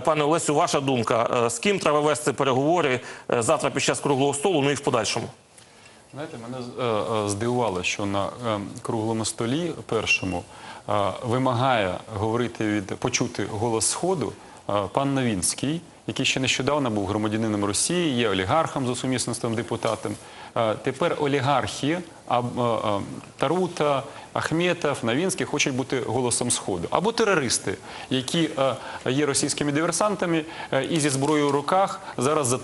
Пане Олесю, ваша думка, е, з ким треба вести переговори е, завтра під час круглого столу, ну і в подальшому? Знаєте, мене е, здивувало, що на круглому столі першому вимагає говорити від почути голос сходу пан Новінський, який ще нещодавно був громадянином Росії, є олігархом за сумісництвом депутатом. Е, Тепер олігархи е, е, Тарута, Ахметов, Новінський хочуть бути голосом сходу або терористи, які е, є російськими диверсантами і зі зброєю в руках зараз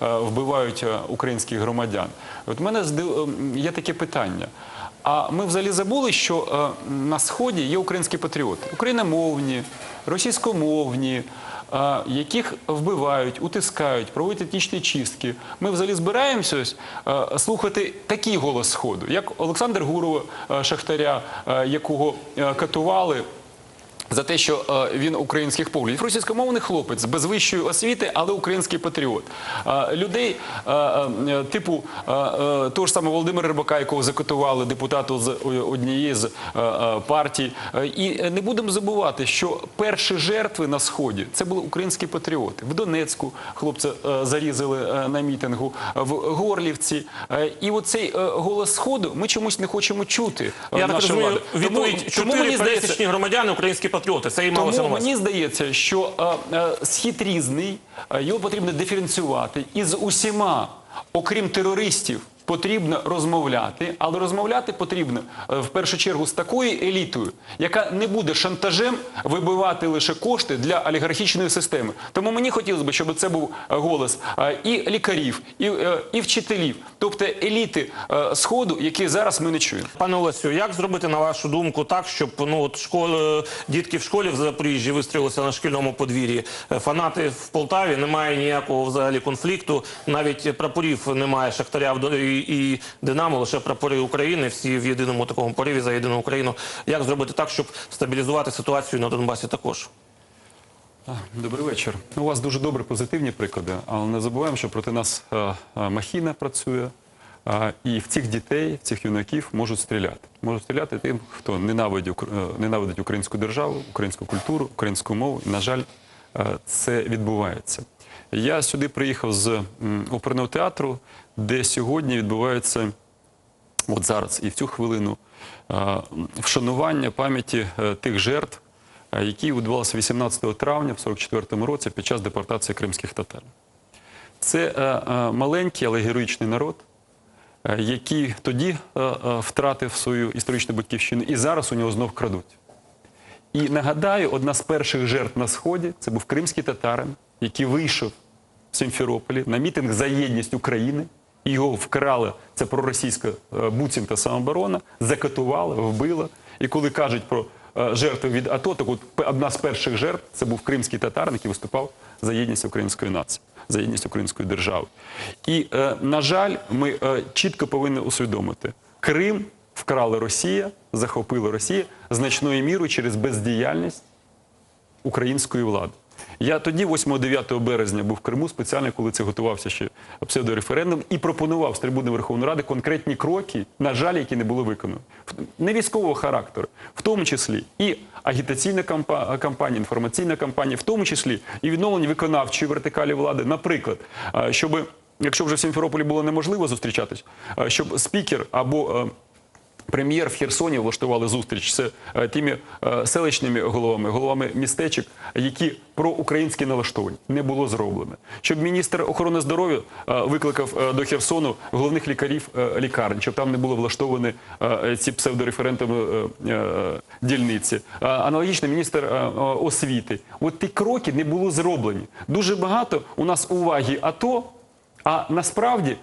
вбивають українських громадян. От мене ем, є таке питання. А ми взагалі забули, що на сході є українські патріоти, україномовні, російськомовні. Яких вбивають, утискають, проводять етнічні чистки. Ми взагалі збираємося слухати такий голос сходу, як Олександр Гурова, шахтаря, якого катували за те, що е, він українських поглядів. Російськомовний хлопець без вищої освіти, але український патріот. Е, людей е, типу того ж самого Володимира Рибака, якого закотували депутату з однієї з партій. І не будемо забувати, що перші жертви на сході це були українські патріоти. В Донецьку хлопця зарізали на мітингу, в Горлівці. І оцей голос сходу ми чомусь не хочемо чути. Я так розумію, відповідь чотири пересічні громадяни, українські патріоти. Це і малося на тому увазі. мені здається, що е, е, схід різний, е, його потрібно диференціювати. І з усіма, окрім терористів, потрібно розмовляти, але розмовляти потрібно е, в першу чергу з такою елітою, яка не буде шантажем вибивати лише кошти для олігархічної системи. Тому мені хотілося б, щоб це був е, голос е, і лікарів, і, і вчителів, тобто еліти сходу, які зараз ми не чуємо. Пане Олесю, як зробити, на вашу думку, так, щоб ну, от школи, дітки в школі в Запоріжжі вистрілилися на шкільному подвір'ї, фанати в Полтаві, немає ніякого взагалі конфлікту, навіть прапорів немає Шахтаря в і, Динамо, лише прапори України, всі в єдиному такому пориві за єдину Україну. Як зробити так, щоб стабілізувати ситуацію на Донбасі також? Добрий вечір. У вас дуже добрі позитивні приклади, але не забуваємо, що проти нас е, е, махіна працює, е, і в цих дітей, в цих юнаків можуть стріляти. Можуть стріляти тим, хто ненавидить, ненавидить українську державу, українську культуру, українську мову. На жаль, це відбувається. Я сюди приїхав з оперного театру, де сьогодні відбувається от зараз і в цю хвилину е, вшанування пам'яті е, тих жертв, е, які відбувалися 18 травня в 44-му році під час депортації кримських татар. Це маленький, але героїчний народ, який тоді втратив свою історичну батьківщину, і зараз у нього знов крадуть. І нагадаю, одна з перших жертв на сході це був кримський татарин, який вийшов в Сімферополі на мітинг за єдність України. Його вкрали, це проросійська е, буцімта самооборона, закатували, вбили. І коли кажуть про е, жертви від АТО, так от одна з перших жертв це був кримський татарин, який виступав за єдність української нації, за єдність української держави. І, е, на жаль, ми чітко повинні усвідомити, Крим вкрала Росія, захопила Росія значною мірою через бездіяльність української влади. Я тоді, 8-9 березня, був в Криму спеціально, коли це готувався ще псевдореферендум, і пропонував з трибуни Верховної Ради конкретні кроки, на жаль, які не були виконані. Не військового характеру, в тому числі і агітаційна кампа- кампанія, інформаційна кампанія, в тому числі і відновлення виконавчої вертикалі влади. Наприклад, щоб, якщо вже в Сімферополі було неможливо зустрічатись, щоб спікер або е, Прем'єр в Херсоні влаштували зустріч з е, тими е, селищними головами, головами містечок, які проукраїнські налаштовані. Не було зроблено. Щоб міністр охорони здоров'я е, викликав до Херсону головних лікарів лікарень, щоб там не були влаштовані ці псевдореферендуми е, дільниці. Аналогічно міністр освіти. От ті кроки не було зроблені. Дуже багато у нас уваги АТО, а насправді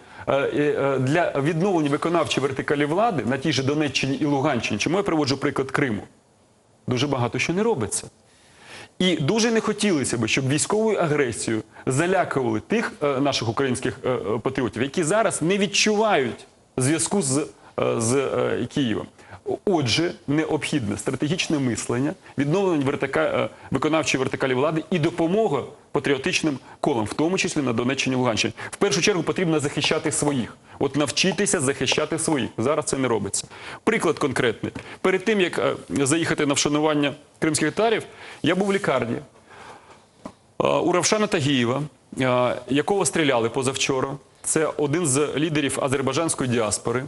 для відновлення виконавчої вертикалі влади на тій же Донеччині і Луганщині, чому я приводжу приклад Криму, дуже багато що не робиться. І дуже не хотілося б, щоб військовою агресією залякували тих е, наших українських е, е, патріотів, які зараз не відчувають зв'язку з, е, з е, Києвом. Отже, необхідне стратегічне мислення, відновлення вертика... е, виконавчої вертикалі влади і допомога патріотичним колам, в тому числі на Донеччині Луганщині. В першу чергу потрібно захищати своїх. От навчитися захищати своїх. Зараз це не робиться. Приклад конкретний. Перед тим, як е, заїхати на вшанування кримських татарів, я був в лікарні. Е, У Равшана Тагієва, якого стріляли позавчора, це один з лідерів азербайджанської діаспори.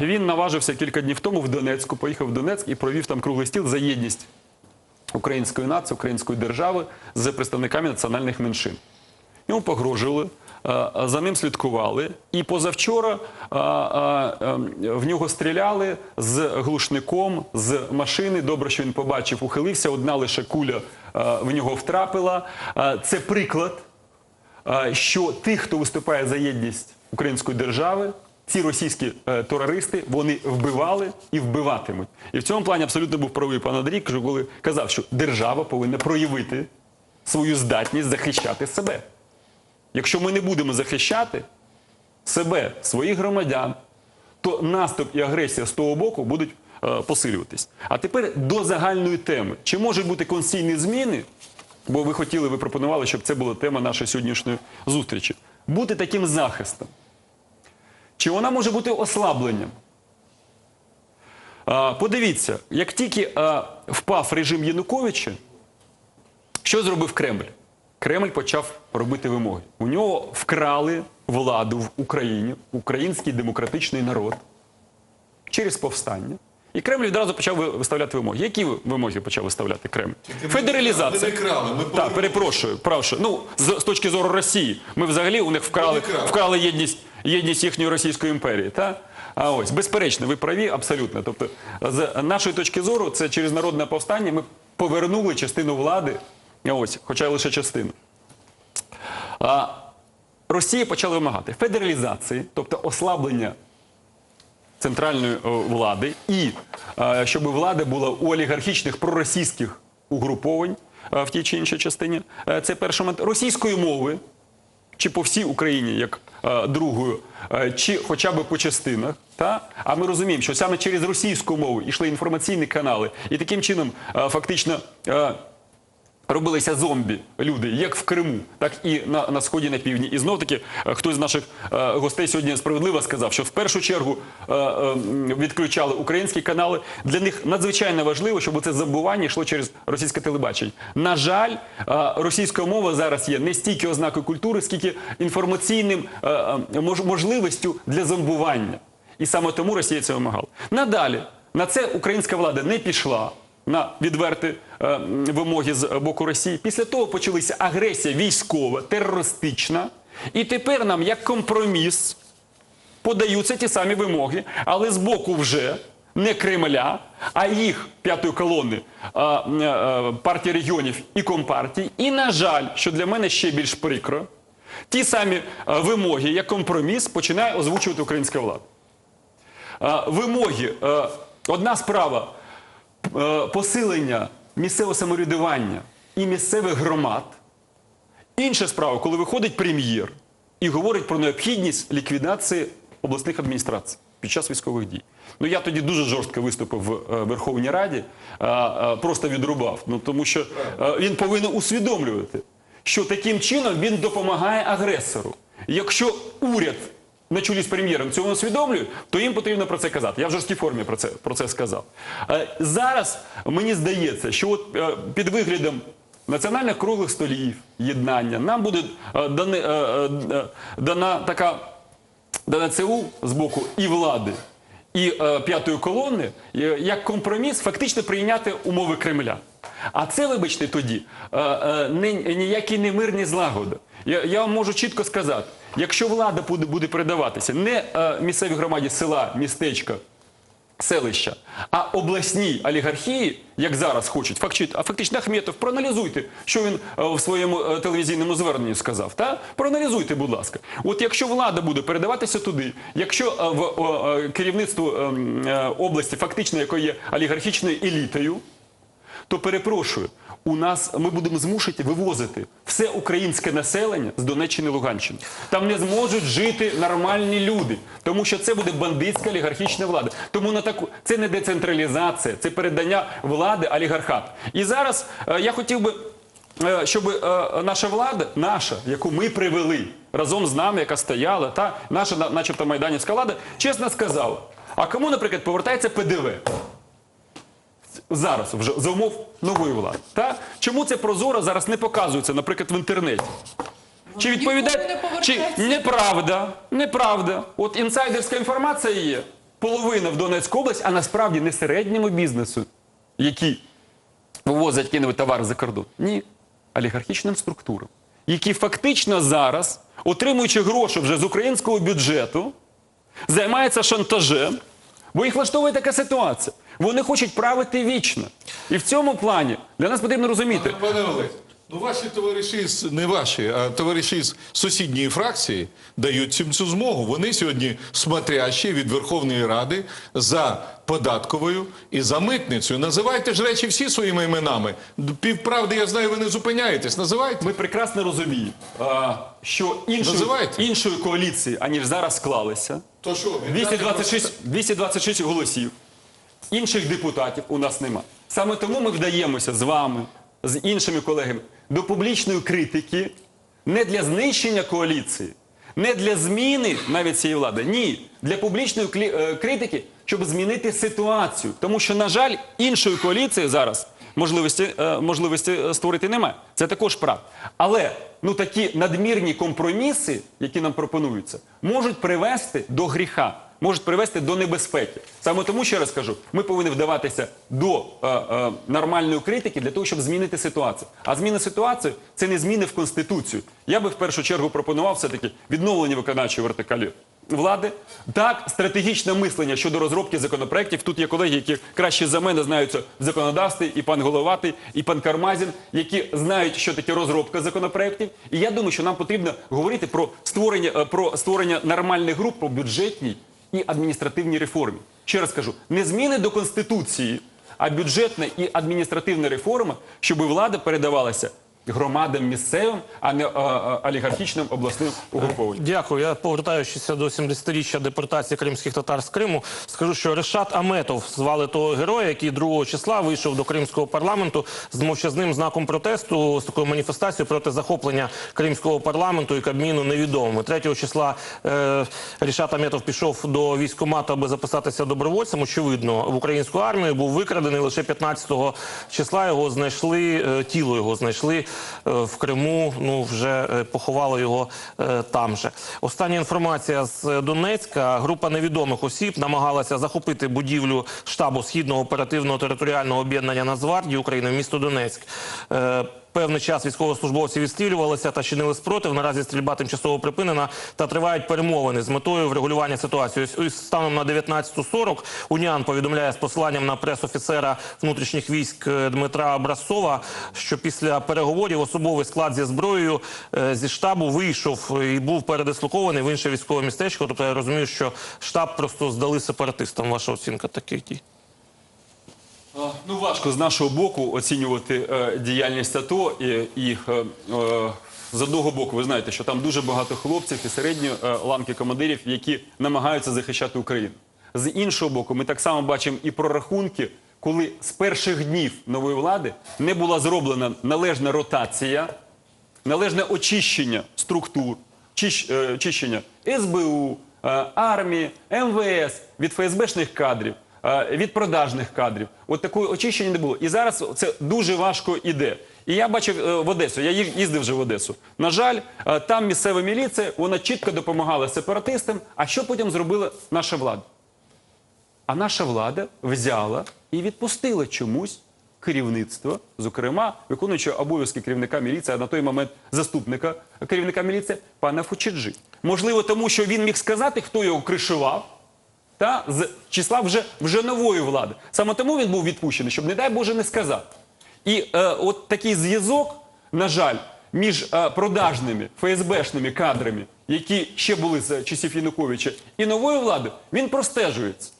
Він наважився кілька днів тому в Донецьку, поїхав в Донецьк і провів там круглий стіл за єдність української нації, української держави з представниками національних меншин. Йому погрожували, за ним слідкували. І позавчора е, е, е, в нього стріляли з глушником, з машини. Добре, що він побачив, ухилився. Одна лише куля в нього втрапила. Це приклад, що тих, хто виступає за єдність української держави, ці російські е, терористи вони вбивали і вбиватимуть. І в цьому плані абсолютно був правий пан Андрій, коли казав, що держава повинна проявити свою здатність захищати себе. Якщо ми не будемо захищати себе, своїх громадян, то наступ і агресія з того боку будуть е, посилюватись. А тепер до загальної теми. Чи можуть бути конституційні зміни? Бо ви хотіли, ви пропонували, щоб це була тема нашої сьогоднішньої зустрічі. Бути таким захистом. Чи вона може бути ослабленням? Подивіться, як тільки впав режим Януковича, що зробив Кремль? Кремль почав робити вимоги. У нього вкрали владу в Україні, український демократичний народ через повстання. І Кремль відразу почав виставляти вимоги. Які вимоги почав виставляти Кремль? Федералізація. Так, перепрошую, правше. Ну, з, з точки зору Росії, ми взагалі у них вкрали єдність, єдність їхньої Російської імперії. Та? А ось, безперечно, ви праві абсолютно. Тобто, з нашої точки зору, це через народне повстання ми повернули частину влади, ось, хоча лише частину. А, Росія почала вимагати федералізації, тобто ослаблення центральної влади, і щоб влада була у олігархічних проросійських угруповань в тій чи іншій частині. Е, Це перший момент. Російської мови, чи по всій Україні, як е, другою, е, чи хоча б по частинах. Та? А ми розуміємо, що саме через російську мову йшли інформаційні канали, і таким чином е, фактично. е, Робилися зомбі люди, як в Криму, так і на, на сході на півдні. І знов таки е, хтось з наших е, гостей сьогодні справедливо сказав, що в першу чергу е, е, відключали українські канали. Для них надзвичайно важливо, щоб це забування йшло через російське телебачення. На жаль, е, російська мова зараз є не стільки ознакою культури, скільки інформаційним е, е, мож, можливістю для зомбування. І саме тому Росія це вимагала. Надалі на це українська влада не пішла на відверті е, вимоги з боку Росії. Після того почалася агресія військова, терористична. І тепер нам, як компроміс, подаються ті самі вимоги, але з боку вже не Кремля, а їх п'ятої колони е, е, партії регіонів і компартій. І, на жаль, що для мене ще більш прикро, ті самі е, вимоги, як компроміс, починає озвучувати українська влада. Вимоги. Одна справа посилення місцевого самоврядування і місцевих громад. Інша справа, коли виходить прем'єр і говорить про необхідність ліквідації обласних адміністрацій під час військових дій. Ну я тоді дуже жорстко виступив в е, Верховній Раді, е, е, просто відрубав. Ну тому що е, він повинен усвідомлювати, що таким чином він допомагає агресору. Якщо уряд на чолі з прем'єром цього усвідомлює, то їм потрібно про це казати. Я в жорсткій формі про це, про це сказав. Е, Зараз мені здається, що от е, під виглядом національних круглих столів, єднання, нам буде е, дане, дана така дана ЦУ з боку і влади, і п'ятої колони, як компроміс, фактично прийняти умови Кремля. А це, вибачте, тоді ніякі не мирні злагоди. Я вам можу чітко сказати, якщо влада буде, передаватися не е, місцевій громаді села, містечка, селища, а обласній олігархії, як зараз хочуть, а фактично Ахметов, проаналізуйте, що він е, в своєму е, телевізійному зверненні сказав. Проаналізуйте, будь ласка. От якщо влада буде передаватися туди, якщо в керівництво е, м, е, області, фактично якої є олігархічною елітою, то перепрошую, у нас ми будемо змушені вивозити все українське населення з Донеччини Луганщини. Там не зможуть жити нормальні люди, тому що це буде бандитська олігархічна влада. Тому на таку це не децентралізація, це передання влади олігархату. І зараз е, я хотів би. е, Щоб е, наша влада, наша, яку ми привели разом з нами, яка стояла, та наша, начебто, майданівська влада, чесно сказала: а кому, наприклад, повертається ПДВ? Зараз, вже за умов нової влади. Та? Чому це прозоро зараз не показується, наприклад, в інтернеті? Чи відповідає? Чи неправда? Неправда. От інсайдерська інформація є. Половина в Донецьку область, а насправді не середньому бізнесу, які вивозять які-небудь товари за кордон. Ні. Олігархічним структурам, які фактично зараз, отримуючи гроші вже з українського бюджету, займаються шантажем, бо їх влаштовує така ситуація. Вони хочуть правити вічно. І в цьому плані для нас потрібно розуміти. Пане Олег, ну ваші товариші з не ваші, а товариші з сусідньої фракції дають цим цю змогу. Вони сьогодні смотрящі від Верховної Ради за податковою і за митницею. Називайте ж речі всі своїми іменами. Півправди, я знаю, ви не зупиняєтесь. Називайте. Ми прекрасно розуміємо, а, що іншої, Називайте. іншої коаліції, аніж зараз склалися, То що, 226, 226 голосів. Інших депутатів у нас нема. Саме тому ми вдаємося з вами, з іншими колегами, до публічної критики не для знищення коаліції, не для зміни навіть цієї влади. Ні, для публічної е, критики, щоб змінити ситуацію. Тому що, на жаль, іншої коаліції зараз можливості, е, можливості е, створити немає. Це також правда. Але ну такі надмірні компроміси, які нам пропонуються, можуть привести до гріха можуть привести до небезпеки. Саме тому, ще раз кажу, ми повинні вдаватися до е, е, нормальної критики для того, щоб змінити ситуацію. А зміна ситуації це не зміни в Конституцію. Я би в першу чергу пропонував все-таки відновлення виконавчої вертикалі. Влади так, стратегічне мислення щодо розробки законопроєктів. Тут є колеги, які краще за мене знаються в законодавстві, і пан Головатий, і пан Кармазін, які знають, що таке розробка законопроєктів. І я думаю, що нам потрібно говорити про створення е, про створення нормальних груп по бюджетній і адміністративній реформі. Ще раз кажу, не зміни до конституції, а бюджетна і адміністративна реформа, щоб влада передавалася громадам місцевим, а не олігархічним обласним угрупованням. Дякую. Я повертаючися до 70-річчя депортації кримських татар з Криму, скажу, що Решат Аметов звали того героя, який 2 числа вийшов до кримського парламенту з мовчазним знаком протесту, з такою маніфестацією проти захоплення кримського парламенту і Кабміну невідомими. 3 числа е, Решат Аметов пішов до військкомату, аби записатися добровольцем. Очевидно, в українську армію був викрадений. Лише 15 числа його знайшли, е, тіло його знайшли в Криму. Ну вже е, поховали його е, там же. Остання інформація з Донецька. Група невідомих осіб намагалася захопити будівлю штабу східного оперативного територіального об'єднання Нацгвардії України в місто Донецьк. Певний час військовослужбовці відстрілювалися та чинили спротив. Наразі стрільба тимчасово припинена та тривають перемовини з метою врегулювання ситуації. Ось- станом на 19.40 УНІАН повідомляє з посиланням на пресофіцера внутрішніх військ е, Дмитра Образцова, що після переговорів особовий склад зі зброєю е, зі штабу вийшов і був передислокований в інше військове містечко. Тобто я розумію, що штаб просто здали сепаратистам. Ваша оцінка таких дій. А, Ну, важко з нашого боку оцінювати е, діяльність АТО і, і е, е, з одного боку, ви знаєте, що там дуже багато хлопців і середньої е, ланки командирів, які намагаються захищати Україну. З іншого боку, ми так само бачимо і прорахунки, коли з перших днів нової влади не була зроблена належна ротація, належне очищення структур, чищ- е, чищення СБУ, е, армії, МВС від ФСБшних кадрів, е, від продажних кадрів. От такої очищення не було. І зараз це дуже важко іде. І я бачив е, в Одесу, я їздив вже в Одесу. На жаль, е, там місцева міліція, вона чітко допомагала сепаратистам. А що потім зробила наша влада? А наша влада взяла і відпустила чомусь керівництво, зокрема, виконуючи обов'язки керівника міліції, а на той момент заступника керівника міліції, пана Фучиджи. Можливо, тому що він міг сказати, хто його кришував, та з числа вже, вже нової влади. Саме тому він був відпущений, щоб, не дай Боже, не сказати. І е, от такий зв'язок, на жаль, між е, продажними ФСБшними кадрами, які ще були з часів Януковича, і новою владою, він простежується.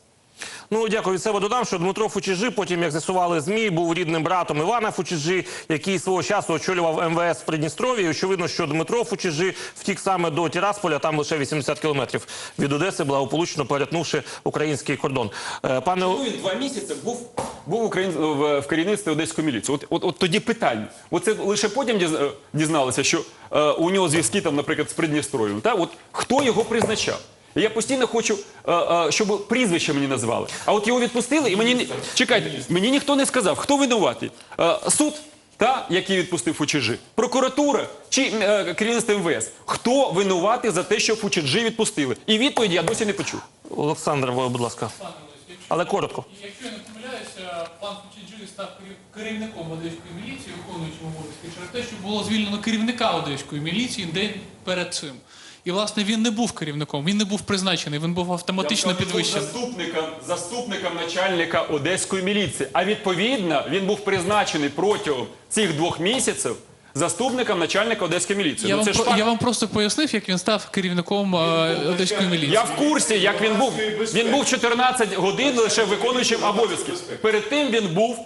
Ну, дякую від себе додам, що Дмитро Фучижи, потім, як з'ясували ЗМІ, був рідним братом Івана Фучижи, який свого часу очолював МВС в Придністров'ї. І Очевидно, що Дмитро Фучижи втік саме до Тірасполя, там лише 80 кілометрів від Одеси, благополучно перетнувши український кордон. Е, Пане Ну, він два місяці був, був україн... в, в керівництві одеської міліції. От, от, от тоді питання. Оце лише потім діз- дізналися, що е, у нього зв'язки там, наприклад, з Придністров'ям. Та? От хто його призначав? Я постійно хочу, е, е, щоб прізвище мені назвали. А от його відпустили, і мені не- чекайте, мені ніхто не сказав, хто винуватий. Е, суд, та, який відпустив Фучиджи, прокуратура чи е, керівництво МВС. Хто винуватий за те, що Фучиджи відпустили? І відповіді я досі не почув. Олександр, ви, будь ласка. Але коротко. Якщо я не помиляюся, пан Кучиджи став керів- керівником Одеської міліції, виконуючим обов'язки через те, що було звільнено керівника Одеської міліції день перед цим. І власне він не був керівником, він не був призначений, він був автоматично підвищений. заступником, заступником начальника одеської міліції. А відповідно він був призначений протягом цих двох місяців заступником начальника одеської міліції. Я ну, вам, це ж про- факт. я вам просто пояснив, як він став керівником е, Одеської міліції. Я в курсі, як він був. Він був 14 годин лише виконуючим обов'язки. Перед тим він був,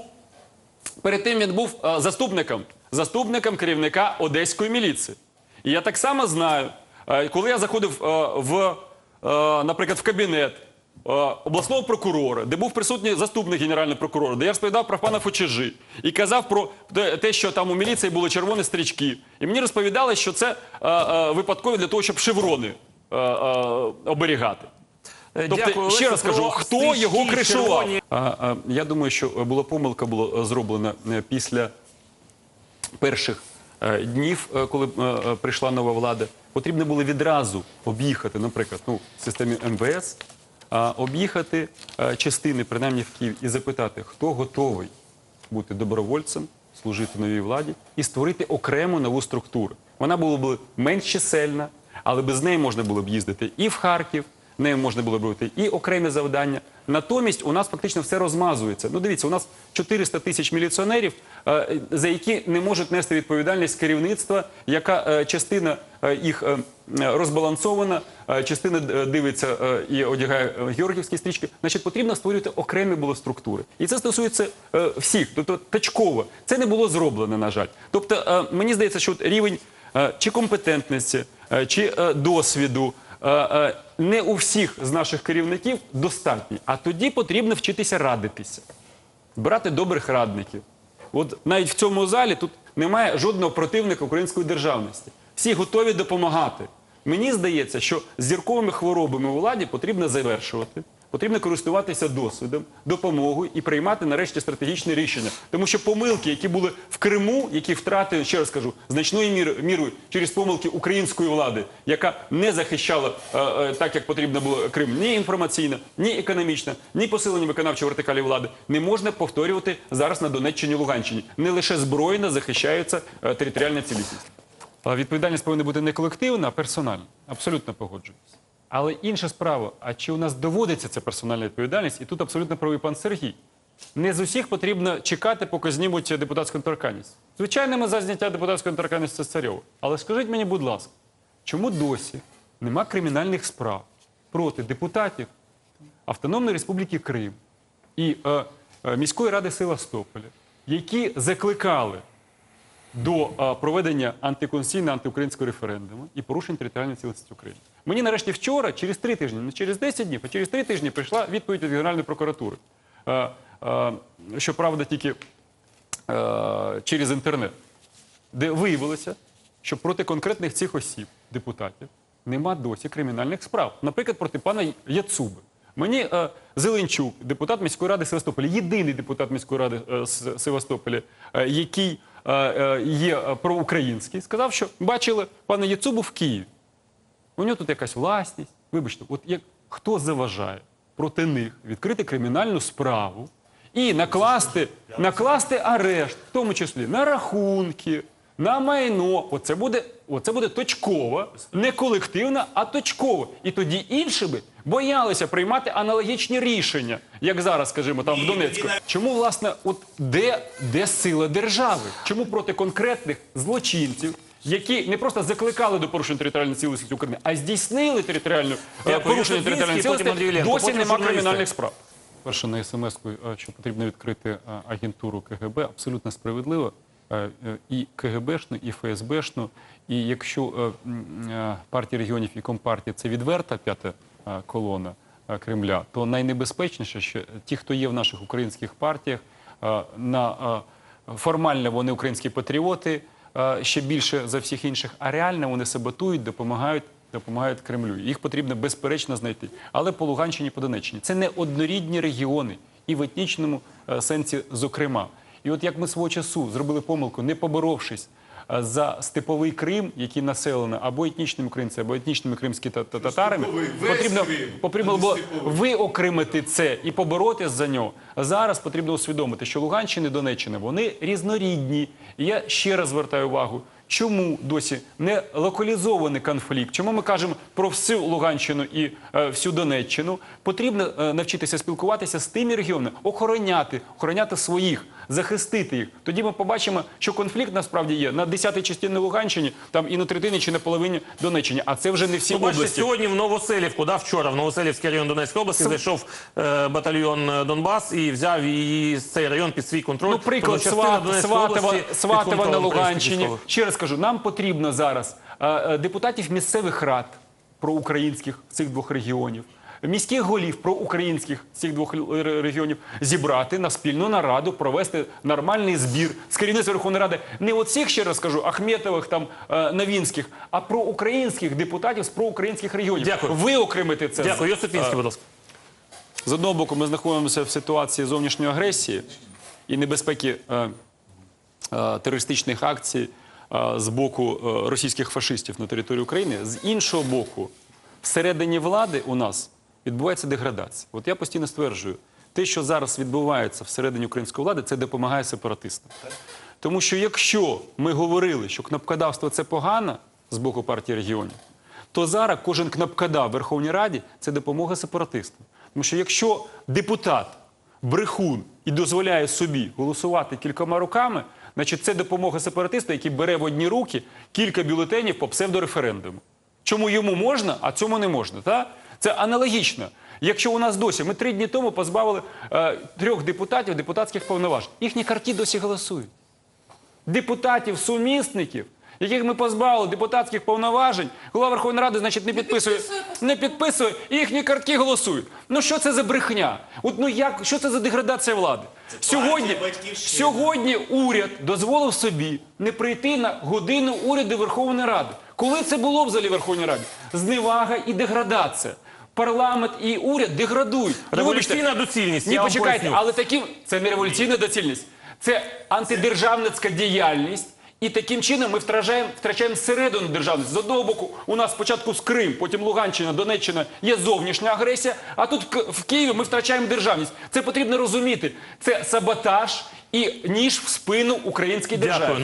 перед тим він був е, заступником, заступником керівника одеської міліції. І я так само знаю, коли я заходив е, в, е, наприклад, в кабінет е, обласного прокурора, де був присутній заступник генерального прокурора, де я розповідав про пана Фочежи і казав про те- що там у міліції були червоні стрічки. І мені розповідали, що це е, е, випадково для того, щоб шеврони е, е, оберігати. Е, Тобто, дякую, ще раз кажу, хто стрічки його кришував? я думаю, що була помилка була е, зроблена е, після перших е, днів, е, коли е, е, прийшла нова влада. Потрібно було відразу об'їхати, наприклад, ну, в системі МВС, а, об'їхати а, частини, принаймні в Київ, і запитати, хто готовий бути добровольцем, служити новій владі і створити окрему нову структуру. Вона була б менш чисельна, але без неї можна було б їздити і в Харків, нею можна було б робити і окремі завдання. Натомість у нас фактично все розмазується. Ну дивіться, у нас 400 тисяч міліціонерів, е, за які не можуть нести відповідальність керівництва, яка е, частина е, їх розбалансована, частина дивиться і одягає георгіївські стрічки. Значить, потрібно створювати окремі було структури. І це стосується всіх. Тобто точково. Це не було зроблено, на жаль. Тобто, мені здається, що рівень чи компетентності, чи досвіду. Е, е, Не у всіх з наших керівників достатні. а тоді потрібно вчитися радитися, брати добрих радників. От навіть в цьому залі тут немає жодного противника української державності. Всі готові допомагати. Мені здається, що зірковими хворобами у владі потрібно завершувати. Потрібно користуватися досвідом, допомогою і приймати нарешті стратегічне рішення. Тому що помилки, які були в Криму, які втратили, ще раз кажу, значною мірою через помилки української влади, яка не захищала е, е, так, як потрібно було Крим, ні інформаційно, ні економічно, ні посилення виконавчої вертикалі влади, не можна повторювати зараз на Донеччині Луганщині. Не лише збройно захищається е, територіальна цілісність. Відповідальність повинна бути не колективна, а персональна. Абсолютно погоджуюсь. Але інша справа, а чи у нас доводиться ця персональна відповідальність? І тут абсолютно правий пан Сергій. Не з усіх потрібно чекати, поки знімуть депутатську недоторканність. Звичайно, ми за зняття депутатської недоторканності з Царьова. Але скажіть мені, будь ласка, чому досі нема кримінальних справ проти депутатів Автономної Республіки Крим і е, е, міської ради Севастополя, які закликали до проведення антиконституційного антиукраїнського референдуму і порушень територіальної цілісності України. Мені нарешті вчора, через три тижні, не через 10 днів, а через три тижні прийшла відповідь від Генеральної прокуратури. Е, е, щоправда, тільки е, через інтернет, де виявилося, що проти конкретних цих осіб, депутатів, нема досі кримінальних справ. Наприклад, проти пана Яцуби. Мені е, Зеленчук, депутат міської ради Севастополя, єдиний депутат міської ради е, Севастополя, е, який е, е, є е, проукраїнський, сказав, що бачили пана Яцубу в Києві. У нього тут якась власність. Вибачте, от як хто заважає проти них відкрити кримінальну справу і накласти, накласти арешт, в тому числі на рахунки, на майно. Оце буде, оце буде точково, не колективно, а точково. І тоді інші би боялися приймати аналогічні рішення, як зараз, скажімо, там в Донецьку. Чому, власне, от де, де сила держави? Чому проти конкретних злочинців? Які не просто закликали до порушення територіальної цілісності України, а здійснили територіальну е, порушення територіальної цілісності, досі нема кримінальних справ. Перше на смс-ку, е, що потрібно відкрити е, агентуру КГБ, абсолютно справедливо. Е, І КГБшну, і ФСБшну. І якщо е, е, партія регіонів і Компартія це відверта п'ята колона Кремля, то найнебезпечніше, що ті, хто є в наших українських партіях, на формально вони українські патріоти, ще більше за всіх інших, а реально вони саботують, допомагають допомагають Кремлю. Їх потрібно безперечно знайти. Але по Луганщині, по Донеччині це не однорідні регіони, і в етнічному сенсі, зокрема. І от як ми свого часу зробили помилку, не поборовшись е, за степовий Крим, який населено або етнічними українцями, або етнічними кримськими та- та- татарами, потрібно, потрібно було виокремити це і поборотися за нього. Зараз потрібно усвідомити, що Луганщина і Донеччина вони різнорідні. І я ще раз звертаю увагу. Чому досі не локалізований конфлікт? Чому ми кажемо про всю Луганщину і е, всю Донеччину? Потрібно е, навчитися спілкуватися з тими регіонами, охороняти, охороняти своїх, захистити їх. Тоді ми побачимо, що конфлікт насправді є на 10-й частині Луганщині, там і на третині чи на половині Донеччині. А це вже не всі Ну, бачите, сьогодні в Новоселівку, да, вчора в Новоселівський район Донецької області зайшов е, батальйон Донбас і взяв її цей район під свій контроль. Ну, приклад, Сват, Сватова, Сватова на Луганщині. військових. Ще раз кажу, нам потрібно зараз е, е, депутатів місцевих рад проукраїнських цих двох регіонів, міських голів проукраїнських цих двох регіонів зібрати на спільну нараду, провести нормальний збір з керівництва Верховної Ради. Не оцих, ще раз кажу, Ахметових, там, е, Новінських, а проукраїнських депутатів з проукраїнських регіонів. Дякую. Виокремити це. Дякую, Йосипінський, будь ласка. З одного боку, ми знаходимося в ситуації зовнішньої агресії і небезпеки е, е, терористичних акцій з боку е, російських фашистів на території України. З іншого боку, всередині влади у нас відбувається деградація. От я постійно стверджую, те, що зараз відбувається всередині української влади, це допомагає сепаратистам. Тому що якщо ми говорили, що кнопкодавство це погано з боку партії регіонів, то зараз кожен кнопкодав в Верховній Раді це допомога сепаратистам. Тому що якщо депутат брехун і дозволяє собі голосувати кількома руками, значить це допомога сепаратисту, який бере в одні руки кілька бюлетенів по псевдореферендуму. Чому йому можна, а цьому не можна? Та? Це аналогічно. Якщо у нас досі, ми три дні тому позбавили е, трьох депутатів депутатських повноважень. Їхні карті досі голосують депутатів, сумісників, яких ми позбавили депутатських повноважень, голова Верховної Ради, значить, не підписує, не підписує, і їхні картки голосують. Ну що це за брехня? От ну як що це за деградація влади? Сьогодні, сьогодні уряд дозволив собі не прийти на годину уряду Верховної Ради. Коли це було взагалі в Верховній Раді? Зневага і деградація. Парламент і уряд деградують. Революційна доцільність. ні, я почекайте, але таким це не революційна доцільність, це антидержавницька діяльність. І таким чином ми втрачаємо, втрачаємо середину державності. З одного боку, у нас спочатку з Крим, потім Луганщина, Донеччина є зовнішня агресія, а тут в Києві ми втрачаємо державність. Це потрібно розуміти. Це саботаж і ніж в спину українській державі. Дякую.